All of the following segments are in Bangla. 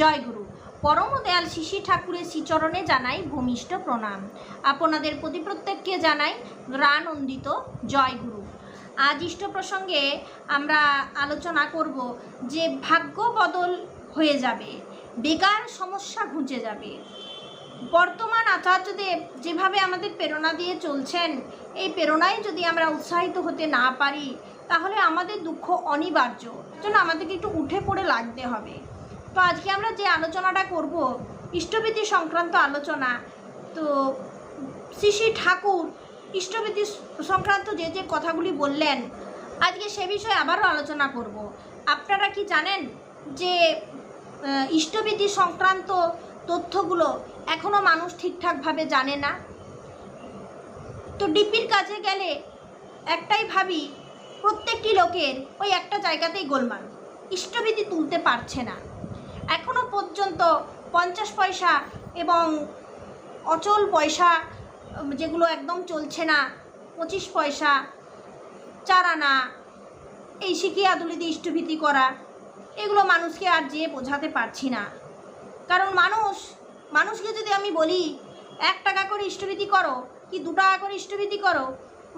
জয় গুরু। পরম দয়াল শিশি ঠাকুরের শ্রীচরণে জানাই ভূমিষ্ঠ প্রণাম। আপনাদের প্রতি প্রত্যেককে জানাই রানন্দিত জয় গুরু। আজ ইষ্ট প্রসঙ্গে আমরা আলোচনা করব যে ভাগ্য বদল হয়ে যাবে, বেকার সমস্যা ঘুচে যাবে। বর্তমান আচার্যদেব যেভাবে আমাদের প্রেরণা দিয়ে চলছেন, এই প্রেরণায় যদি আমরা উৎসাহিত হতে না পারি, তাহলে আমাদের দুঃখ অনিবার্য। জন্য আমাদেরকে একটু উঠে পড়ে লাগতে হবে। তো আজকে আমরা যে আলোচনাটা করব ইষ্টবিধি সংক্রান্ত আলোচনা, তো শ্রী শ্রী ঠাকুর ইষ্টবিধি সংক্রান্ত যে যে কথাগুলি বললেন, আজকে সে বিষয়ে আবারও আলোচনা করব। আপনারা কি জানেন যে ইষ্টবিধি সংক্রান্ত তথ্যগুলো এখনও মানুষ ঠিকঠাকভাবে জানে না? তো ডিপির কাছে গেলে একটাই ভাবি, প্রত্যেকটি লোকের ওই একটা জায়গাতেই গোলমাল। ইষ্টবিধি তুলতে পারছে না। পর্যন্ত পঞ্চাশ পয়সা এবং অচল পয়সা, যেগুলো একদম চলছে না, পঁচিশ পয়সা চার আনা এই শিখিয়ে আদুলি দিয়ে ইষ্টভীতি করা, এগুলো মানুষকে আর যেয়ে বোঝাতে পারছি না। কারণ মানুষ, মানুষকে যদি আমি বলি, এক টাকা করে ইষ্টভীতি করো, কি দু টাকা করে ইষ্টভীতি করো,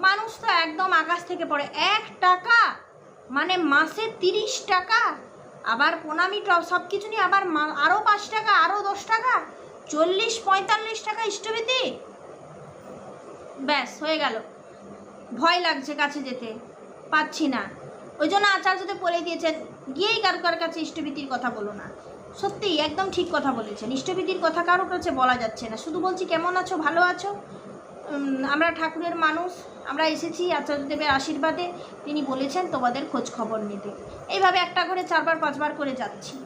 মানুষ তো একদম আকাশ থেকে পড়ে। এক টাকা? মানে মাসে তিরিশ টাকা? আবার প্রণামী টপ সব কিছু নিয়ে আবার আরও পাঁচ টাকা আরও দশ টাকা, চল্লিশ, পঁয়তাল্লিশ টাকা ইষ্টভীতি? ব্যাস, হয়ে গেল। ভয় লাগছে কাছে যেতে, পাচ্ছি না। ওই জন্য আচার্যদেব বলে দিয়েছেন, গিয়েই কারও কার কাছে ইষ্টভীতির কথা বলো না। সত্যি একদম ঠিক কথা বলেছেন। ইষ্টভীতির কথা কারোর কাছে বলা যাচ্ছে না। শুধু বলছি, কেমন আছো? ভালো আছো? আমরা ঠাকুরের মানুষ। আমরা এসেছি আচার্যদেবের আশীর্বাদে। তিনি বলেছেন, তোমাদের খোঁজ খবর নিতে। এইভাবে একটা করে চারবার, পাঁচবার করে যাচ্ছি।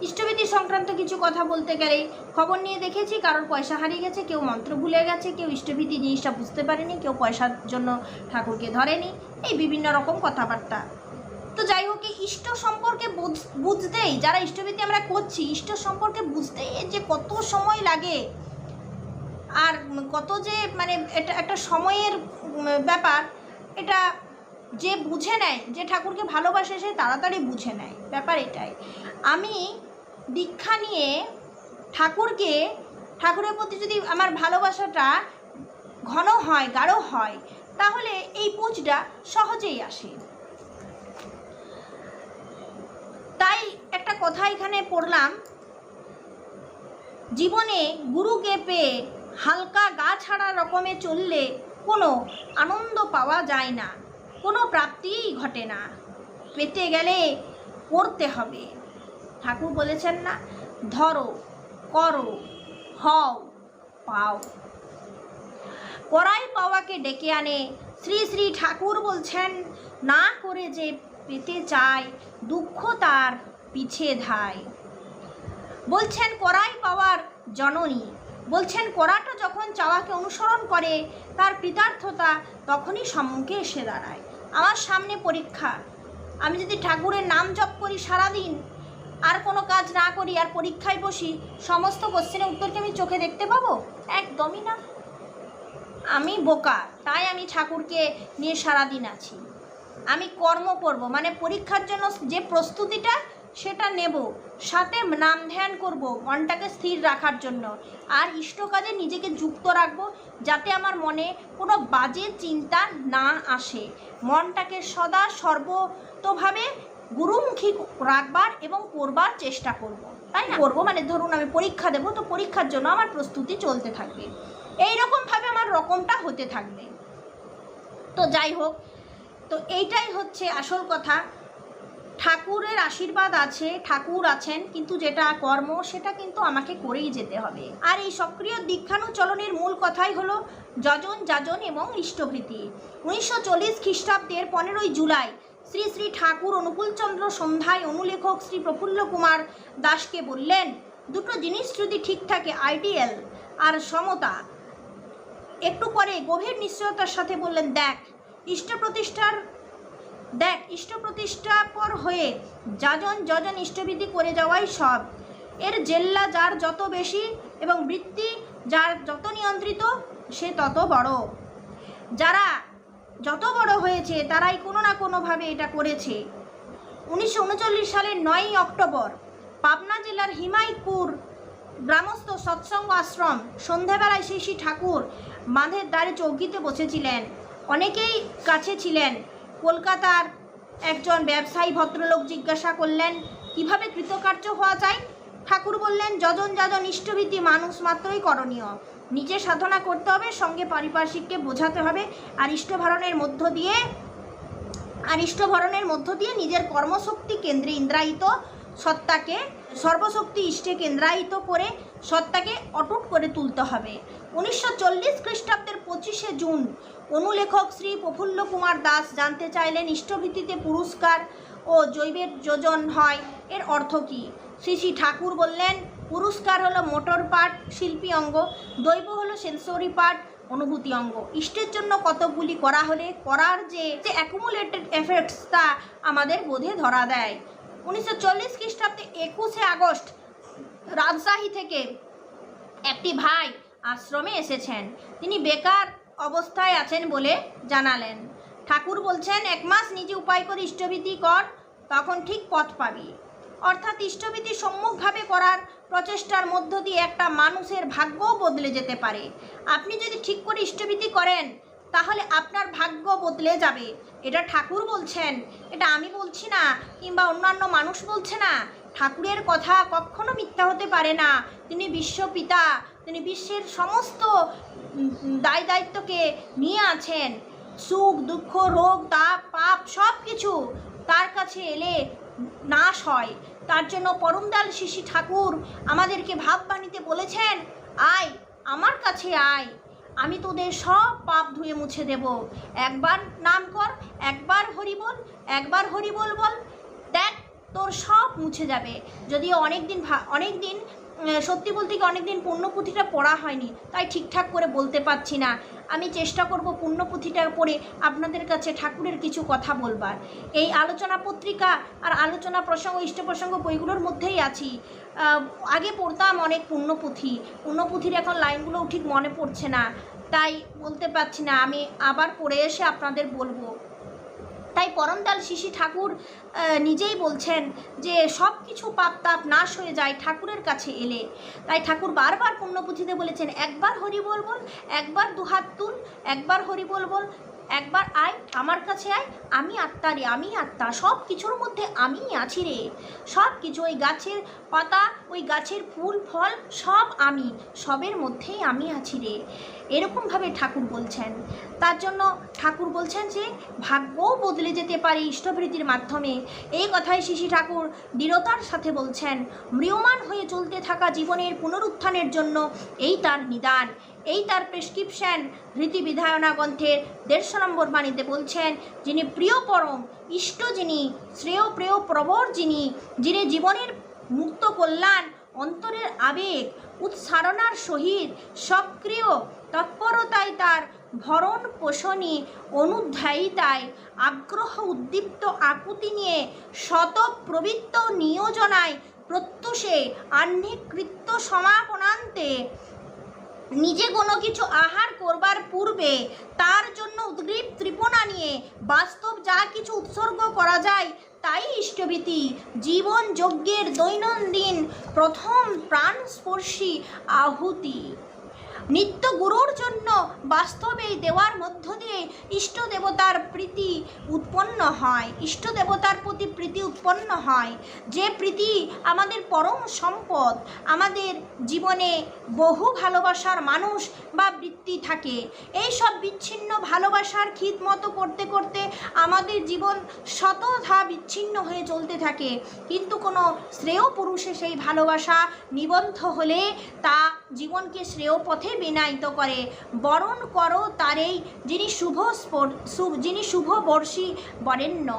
ইষ্টবিধি সংক্রান্ত কিছু কথা বলতে গেলে খবর নিয়ে দেখেছি, কারোর পয়সা হারিয়ে গেছে, কেউ মন্ত্র ভুলে গেছে, কেউ ইষ্টবিধি জিনিসটা বুঝতে পারেনি, কেউ পয়সার জন্য ঠাকুরকে ধরেনি, এই বিভিন্ন রকম কথাবার্তা। তো যাই হোক ইষ্ট সম্পর্কে বুঝ- বুঝতেই, যারা ইষ্টবিধি আমরা করছি, ইষ্ট সম্পর্কে বুঝতেই যে কত সময় লাগে। আর কত যে মানে এটা একটা সময়ের ব্যাপার, এটা যে বুঝে নেয়, যে ঠাকুরকে ভালোবাসে, সে তাড়াতাড়ি বুঝে নেয়। ব্যাপার এটাই। আমি দীক্ষা নিয়ে ঠাকুরকে, ঠাকুরের প্রতি যদি আমার ভালোবাসাটা ঘন হয়, গাঢ় হয়, তাহলে এই পুজটা সহজেই আসে। তাই একটা কথা এখানে পড়লাম, জীবনে গুরুকে পেয়ে হালকা গা ছাড়া রকমে চললে কোনো আনন্দ পাওয়া যায় না, কোনো প্রাপ্তিই ঘটে না। পেতে গেলে পড়তে হবে। ঠাকুর বলেছেন না, ধরো, করো, হও, পাও। করাই পাওয়াকে ডেকে আনে। শ্রী শ্রী ঠাকুর বলছেন, না করে যে পেতে চায় দুঃখ তার পিছে ধায়। বলছেন করাই পাওয়ার জননী বলছেন, করাটা যখন চাওয়াকে অনুসরণ করে, তার কৃতার্থতা তখনই সম্মুখে এসে দাঁড়ায়। আমার সামনে পরীক্ষা। আমি যদি ঠাকুরের নাম জপ করি সারাদিন, আর কোনো কাজ না করি, আর পরীক্ষায় বসি, সমস্ত কোশ্চেনের উত্তরকে আমি চোখে দেখতে পাবো? একদমই না। আমি বোকা, তাই আমি ঠাকুরকে নিয়ে সারাদিন আছি। আমি কর্ম করব মানে পরীক্ষার জন্য যে প্রস্তুতিটা, সেটা নেব। সাথে নাম ধ্যান করব, মনটাকে স্থির রাখার জন্য। আর ইষ্ট কাজে নিজেকে যুক্ত রাখব, যাতে আমার মনে কোনো বাজে চিন্তা না আসে। মনটাকে সদা সর্বতোভাবে গুরুমুখী রাখবার এবং করবার চেষ্টা করব। তাই না? করব মানে ধরুন আমি পরীক্ষা দেবো, তো পরীক্ষার জন্য আমার প্রস্তুতি চলতে থাকবে। এই রকমভাবে আমার রকমটা হতে থাকবে। তো যাই হোক, তো এইটাই হচ্ছে আসল কথা। ঠাকুরের আশীর্বাদ আছে, ঠাকুর আছেন, কিন্তু যেটা কর্ম, সেটা কিন্তু আমাকে করেই যেতে হবে। আর এই সক্রিয় দীক্ষানুচলনের মূল কথাই হলো যজন যাজন এবং ইষ্টভৃতি। উনিশশো চল্লিশ খ্রিস্টাব্দের পনেরোই জুলাই শ্রী শ্রী ঠাকুর অনুকূলচন্দ্র সন্ধ্যায় অনুলেখক শ্রী প্রফুল্ল কুমার দাসকে বললেন, দুটো জিনিস যদি ঠিক থাকে, আইডিয়াল আর সমতা। একটু পরে গভীর নিশ্চয়তার সাথে বললেন, দেখ, ইষ্ট প্রতিষ্ঠার দেখ ইষ্ট প্রতিষ্ঠা পর হয়ে যাজন যজন ইষ্টবিধি করে যাওয়াই সব। এর জেল্লা যার যত বেশি এবং বৃত্তি যার যত নিয়ন্ত্রিত, সে তত বড়। যারা যত বড় হয়েছে, তারাই কোনো না কোনোভাবে এটা করেছে। উনিশশো উনচল্লিশ সালের নয়ই অক্টোবর, পাবনা জেলার হিমায়তপুর গ্রামস্থ সৎসঙ্গ আশ্রম সন্ধেবেলায় শ্রী শ্রী ঠাকুর বাঁধের দ্বারে চৌকিতে বসেছিলেন। অনেকেই কাছে ছিলেন। কলকাতার একজন ব্যবসায়ী ভদ্রলোক জিজ্ঞাসা করলেন, কীভাবে কৃতকার্য হওয়া যায়? ঠাকুর বললেন, যজন যজন ইষ্টভীতি মানুষ মাত্রই করণীয়। নিজে সাধনা করতে হবে, সঙ্গে পারিপার্শ্বিককে বোঝাতে হবে, আর ইষ্টভরণের মধ্য দিয়ে, আর ইষ্টভরণের মধ্য দিয়ে নিজের কর্মশক্তি কেন্দ্রে ইন্দ্রায়িত সত্তাকে, সর্বশক্তি ইষ্টে কেন্দ্রায়িত করে সত্তাকে অটুট করে তুলতে হবে। উনিশশো চল্লিশ খ্রিস্টাব্দের পঁচিশে জুন অনুলেখক শ্রী প্রফুল্ল কুমার দাস জানতে চাইলেন ইষ্টভিত্তিতে পুরস্কার ও জৈবের যোজন হয়, এর অর্থ কী? শ্রী শ্রী ঠাকুর বললেন, পুরস্কার হলো মোটর পার্ট শিল্পী অঙ্গ, দৈব হলো সেন্সরি পার্ট অনুভূতি অঙ্গ। ইষ্টের জন্য কতকগুলি করা হলে, করার যে যে অ্যাকুমুলেটেড এফেক্টস তা আমাদের বোধে ধরা দেয়। উনিশশো চল্লিশ খ্রিস্টাব্দে একুশে আগস্ট রাজশাহী থেকে একটি ভাই আশ্রমে এসেছেন। তিনি বেকার অবস্থায় আছেন বলে জানালেন। ঠাকুর বলছেন, এক মাস নিজে উপায় করে ইষ্টভীতি কর, তখন ঠিক পথ পাবি। অর্থাৎ ইষ্টভীতি সম্মুখভাবে করার প্রচেষ্টার মধ্য দিয়ে একটা মানুষের ভাগ্যও বদলে যেতে পারে। আপনি যদি ঠিক করে ইষ্টভীতি করেন, তাহলে আপনার ভাগ্য বদলে যাবে। এটা ঠাকুর বলছেন, এটা আমি বলছি না, কিংবা অন্যান্য মানুষ বলছে না। ঠাকুরের কথা কখনো মিথ্যা হতে পারে না। তিনি বিশ্বপিতা তিনি বিশ্বের সমস্ত দায় দায়িত্বকে নিয়ে আছেন। সুখ, দুঃখ, রোগ, তাপ, পাপ সব কিছু তার কাছে এলে নাশ হয়। তার জন্য পরমদাল শিশি ঠাকুর আমাদেরকে ভাববাণীতে বলেছেন, আয়, আমার কাছে আয়। আমি তোদের সব পাপ ধুয়ে মুছে দেব। একবার নাম কর, একবার হরি বল, একবার হরি বল বল। দেখ, তোর সব মুছে যাবে। যদিও অনেক দিন অনেক দিন সত্যি বলতে কি অনেক দিন পুঁথিটা পড়া হয়নি, তাই ঠিকঠাক করে বলতে পারছি না। আমি চেষ্টা করব পূর্ণ পুণ্যপুঁথিটা পড়ে আপনাদের কাছে ঠাকুরের কিছু কথা বলবার। এই আলোচনা পত্রিকা আর আলোচনা প্রসঙ্গ, ইষ্ট প্রসঙ্গ বইগুলোর মধ্যেই আছি। আগে পড়তাম অনেক পুণ্যপুঁথি। পুণ্যপুঁথির এখন লাইনগুলোও ঠিক মনে পড়ছে না, তাই বলতে পারছি না। আমি আবার পড়ে এসে আপনাদের বলব। তাই পরমদাল শিশি ঠাকুর নিজেই বলছেন যে সব কিছু পাপ তাপ নাশ হয়ে যায় ঠাকুরের কাছে এলে। তাই ঠাকুর বারবার পুণ্যপুঁথিতে বলেছেন, একবার হরি বল বল, একবার দুহাত তুল, একবার হরি বল বল একবার আয়, আমার কাছে আয়, আমি আত্মা রে আমি আত্মা সব কিছুর মধ্যে আমিই আছি রে। সব কিছু ওই গাছের পাতা, ওই গাছের ফুল, ফল, সব আমি, সবের মধ্যেই আমি আছি রে। এরকমভাবে ঠাকুর বলছেন। তার জন্য ঠাকুর বলছেন যে, ভাগ্যও বদলে যেতে পারে ইষ্টভৃতির মাধ্যমে। এই কথাই শিশি ঠাকুর দৃঢ়তার সাথে বলছেন। ম্রিয়মান হয়ে চলতে থাকা জীবনের পুনরুত্থানের জন্য এই তার নিদান। এই তার প্রেসক্রিপশন রীতি বিধায়না গ্রন্থের দেড়শো নম্বর বাণীতে বলছেন, যিনি প্রিয় পরম, ইষ্ট যিনি, শ্রেয় প্রেয় প্রবর যিনি যিনি জীবনের মুক্ত কল্যাণ, অন্তরের আবেগ, উৎসারণার সহিত সক্রিয়, তৎপরতায় তার ভরণ পোষণী অনুধ্যায়িতায় আগ্রহ উদ্দীপ্ত আকুতি নিয়ে শত প্রবৃত্ত নিয়োজনায় প্রত্যুষে আহ্নিকৃত্য সমাপনান্তে নিজে কোনো কিছু আহার করবার পূর্বে তার জন্য উদ্গ্রীব ত্রিপণা নিয়ে বাস্তব যা কিছু উৎসর্গ করা যায় তাই ইষ্টভীতি। জীবন যজ্ঞের দৈনন্দিন প্রথম প্রাণস্পর্শী আহুতি। নিত্য গুরুর জন্য বাস্তবে দেওয়ার মধ্য দিয়ে ইষ্ট দেবতার প্রীতি উৎপন্ন হয়। ইষ্ট দেবতার প্রতি প্রীতি উৎপন্ন হয়। যে প্রীতি আমাদের পরম সম্পদ, আমাদের জীবনে বহু ভালোবাসার মানুষ বা বৃত্তি থাকে। এই সব বিচ্ছিন্ন ভালোবাসার মতো করতে করতে আমাদের জীবন শতধা বিচ্ছিন্ন হয়ে চলতে থাকে। কিন্তু কোনো শ্রেয় পুরুষে সেই ভালোবাসা নিবন্ধ হলে তা জীবনকে শ্রেয় পথে বিনায়িত করে। বরণ করো তারেই, যিনি শুভ যিনি শুভ বর্ষী বরেণ্য।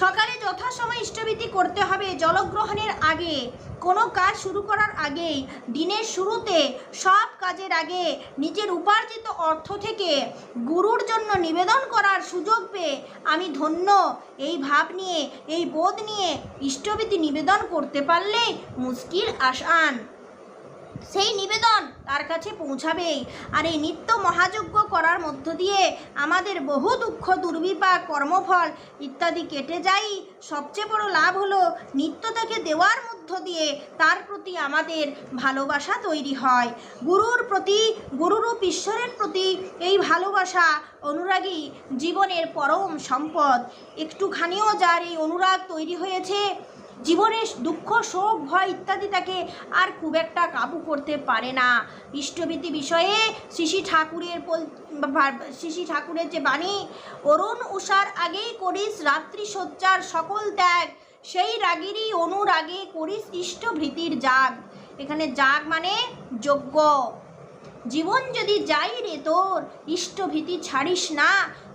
সকালে যথাসময় ইষ্টভীতি করতে হবে জলগ্রহণের আগে। কোনো কাজ শুরু করার আগেই, দিনের শুরুতে, সব কাজের আগে নিজের উপার্জিত অর্থ থেকে গুরুর জন্য নিবেদন করার সুযোগ পেয়ে আমি ধন্য। এই ভাব নিয়ে, এই বোধ নিয়ে ইষ্টভীতি নিবেদন করতে পারলে মুশকিল আসান। সেই নিবেদন তার কাছে পৌঁছাবেই। আর এই নিত্য মহাযজ্ঞ করার মধ্য দিয়ে আমাদের বহু দুঃখ, দুর্বিপাক, কর্মফল ইত্যাদি কেটে যাই। সবচেয়ে বড় লাভ হলো নিত্য তাকে দেওয়ার মধ্য দিয়ে তার প্রতি আমাদের ভালোবাসা তৈরি হয়। গুরুর প্রতি, গুরুরূপ ঈশ্বরের প্রতি এই ভালোবাসা অনুরাগী জীবনের পরম সম্পদ। একটুখানিও যার এই অনুরাগ তৈরি হয়েছে জীবনের দুঃখ, শোক, ভয় ইত্যাদি তাকে আর খুব একটা কাবু করতে পারে না। ইষ্টভীতি বিষয়ে শ্রী ঠাকুরের শ্রী ঠাকুরের যে বাণী, অরুণ উষার আগেই করিস রাত্রি সজ্জার সকল ত্যাগ, সেই রাগেরই অনুরাগে করিস ইষ্টভৃতির জাগ। এখানে জাগ মানে যজ্ঞ। জীবন যদি যাই রে তোর ইষ্টভীতি ছাড়িস না,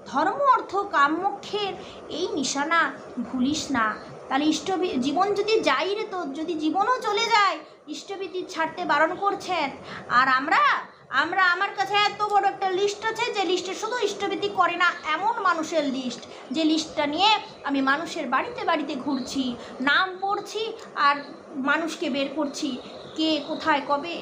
ধর্ম, অর্থ কাম্যক্ষের এই নিশানা ভুলিস না। তাহলে ইষ্টভী জীবন যদি যাই রে তো, যদি জীবনও চলে যায় ইষ্টভীতি ছাড়তে বারণ করছেন। আর আমরা আমরা আমার কাছে এত বড় একটা লিস্ট আছে, যে লিস্টে শুধু ইষ্টভীতি করে না, এমন মানুষের লিস্ট যে লিস্টটা নিয়ে আমি মানুষের বাড়িতে বাড়িতে ঘুরছি, নাম পড়ছি আর মানুষকে বের করছি, কে কোথায় কবে।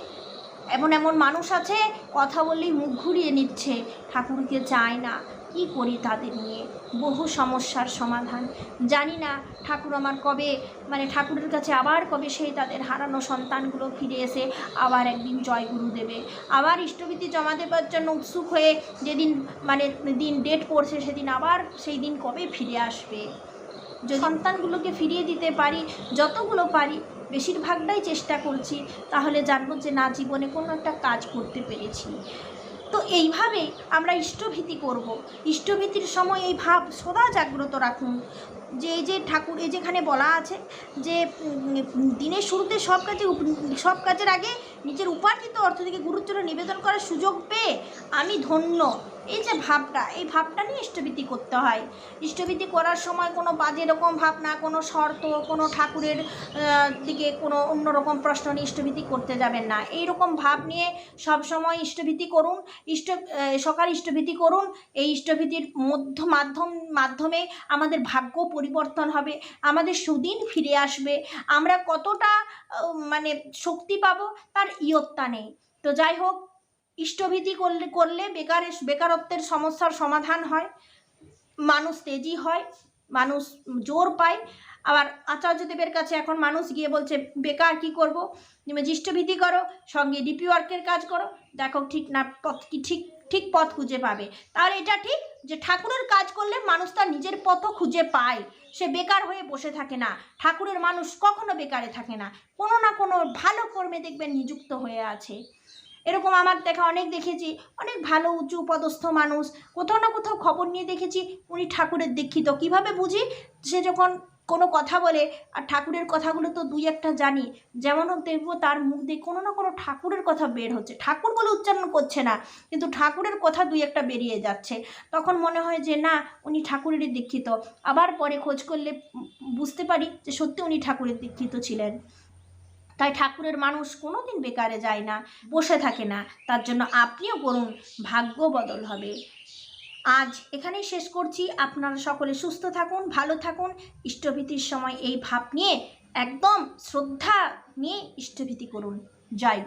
এমন এমন মানুষ আছে, কথা বললেই মুখ ঘুরিয়ে নিচ্ছে, ঠাকুরকে চায় না। কি করি তাদের নিয়ে? বহু সমস্যার সমাধান। জানি না ঠাকুর আমার কবে মানে ঠাকুরের কাছে আবার কবে সেই তাদের হারানো সন্তানগুলো ফিরে এসে আবার একদিন জয়গুরু দেবে। আবার ইষ্টভীতি জমা দেবার জন্য উৎসুক হয়ে যেদিন মানে দিন ডেট পড়ছে সেদিন আবার সেই দিন কবে ফিরে আসবে? সন্তানগুলোকে ফিরিয়ে দিতে পারি, যতগুলো পারি, বেশিরভাগটাই চেষ্টা করছি, তাহলে জানব যে না, জীবনে কোনো একটা কাজ করতে পেরেছি। তো এইভাবে আমরা ইষ্টভীতি করব। ইষ্টভীতির সময় এই ভাব সদা জাগ্রত রাখুন। যে যে ঠাকুর, এই যেখানে বলা আছে যে দিনের শুরুতে সব কাজে সব কাজের আগে নিজের উপার্জিত অর্থ থেকে গুরুচরণ নিবেদন করার সুযোগ পেয়ে আমি ধন্য। এই যে ভাবটা এই ভাবটা নিয়ে ইষ্টভীতি করতে হয়। ইষ্টভীতি করার সময় কোনো বাজে রকম ভাবনা, কোনো শর্ত, কোনো ঠাকুরের দিকে কোনো অন্যরকম প্রশ্ন নিয়ে ইষ্টভীতি করতে যাবেন না। এই রকম ভাব নিয়ে সব সময় ইষ্টভীতি করুন, ইষ্ট সকাল ইষ্টভীতি করুন। এই ইষ্টভীতির মধ্য মাধ্যম, মাধ্যমে আমাদের ভাগ্য পরিবর্তন হবে, আমাদের সুদিন ফিরে আসবে। আমরা কতটা মানে শক্তি পাবো তার ইয়ত্তা নেই। তো যাই হোক ইষ্টভীতি করলে করলে বেকার বেকারত্বের সমস্যার সমাধান হয়। মানুষ তেজি হয়, মানুষ জোর পায়। আবার আচার্যদেবের কাছে এখন মানুষ গিয়ে বলছে, বেকার কি করব? তুমি জিষ্টভীতি করো, সঙ্গে ডিপি ওয়ার্কের কাজ করো। দেখো ঠিক না, পথ কি, ঠিক ঠিক পথ খুঁজে পাবে। তাহলে এটা ঠিক যে ঠাকুরের কাজ করলে মানুষ তার নিজের পথও খুঁজে পায়। সে বেকার হয়ে বসে থাকে না। ঠাকুরের মানুষ কখনো বেকারে থাকে না। কোনো না কোনো ভালো কর্মে দেখবেন নিযুক্ত হয়ে আছে। এরকম আমার দেখা অনেক দেখেছি। অনেক ভালো, উঁচু, পদস্থ মানুষ। কোথাও না কোথাও খবর নিয়ে দেখেছি, উনি ঠাকুরের দীক্ষিত। কীভাবে বুঝি? সে যখন কোনো কথা বলে, আর ঠাকুরের কথাগুলো তো দুই একটা জানি, যেমন দেখব তার মুখ দিয়ে কোনো না কোনো ঠাকুরের কথা বের হচ্ছে। ঠাকুর বলে উচ্চারণ করছে না, কিন্তু ঠাকুরের কথা দুই একটা বেরিয়ে যাচ্ছে। তখন মনে হয় যে, না, উনি ঠাকুরেরই দীক্ষিত। আবার পরে খোঁজ করলে বুঝতে পারি যে সত্যি উনি ঠাকুরের দীক্ষিত ছিলেন। তাই ঠাকুরের মানুষ কোনো দিন বেকারে যায় না, বসে থাকে না। তার জন্য আপনিও করুন, ভাগ্য বদল হবে। আজ এখানেই শেষ করছি। আপনারা সকলে সুস্থ থাকুন, ভালো থাকুন। ইষ্টভীতির সময় এই ভাব নিয়ে একদম শ্রদ্ধা নিয়ে ইষ্টভীতি করুন। জয়